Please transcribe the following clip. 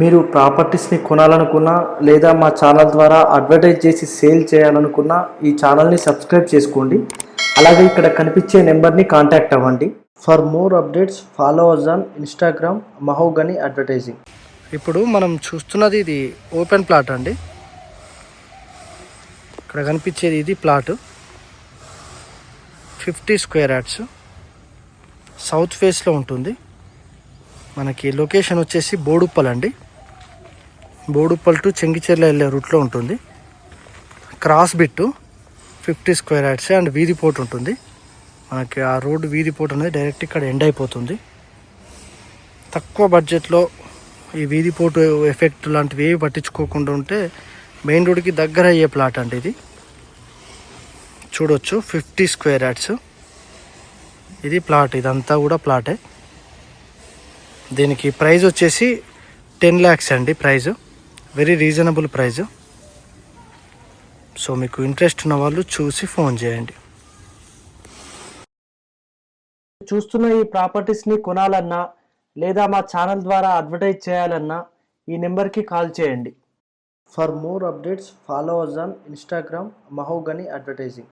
మీరు ప్రాపర్టీస్ని కొనాలనుకున్నా లేదా మా ఛానల్ ద్వారా అడ్వర్టైజ్ చేసి సేల్ చేయాలనుకున్నా ఈ ఛానల్ని సబ్స్క్రైబ్ చేసుకోండి. అలాగే ఇక్కడ కనిపించే నెంబర్ని కాంటాక్ట్ అవ్వండి. For more updates follow us on Instagram Mahogany advertising ఇప్పుడు మనం చూస్తున్నది ఇది ఓపెన్ ప్లాట్ అండి. ఇక్కడ కనిపించేది ఇది plot. Fifty square yards south ఫేస్లో ఉంటుంది. మనకి లొకేషన్ వచ్చేసి బోడుప్పల్ అండి బోడుప్పల్ టు చెంగిచెర్ల వెళ్ళే రూట్లో ఉంటుంది. Cross bit fifty square yards and వీధి పోటు ఉంటుంది. మనకి ఆ రోడ్డు వీధి పోటు అనేది డైరెక్ట్ ఇక్కడ ఎండ్ అయిపోతుంది. తక్కువ బడ్జెట్లో ఈ వీధి పోటు ఎఫెక్ట్ లాంటివి ఏవి పట్టించుకోకుండా ఉంటే మెయిన్ రోడ్కి దగ్గర అయ్యే ప్లాట్ అండి ఇది. చూడొచ్చు ఫిఫ్టీ స్క్వేర్ యాడ్స్ ఇది ప్లాట్ ఇదంతా కూడా ప్లాటే. దీనికి ప్రైస్ వచ్చేసి టెన్ ల్యాక్స్ అండి price very reasonable price so మీకు ఇంట్రెస్ట్ ఉన్న వాళ్ళు చూసి ఫోన్ చేయండి. చూస్తున్న ఈ ప్రాపర్టీస్ని కొనాలన్నా లేదా మా ఛానల్ ద్వారా అడ్వర్టైజ్ చేయాలన్నా ఈ నెంబర్కి కాల్ చేయండి. For more updates follow us on Instagram Mahogany advertising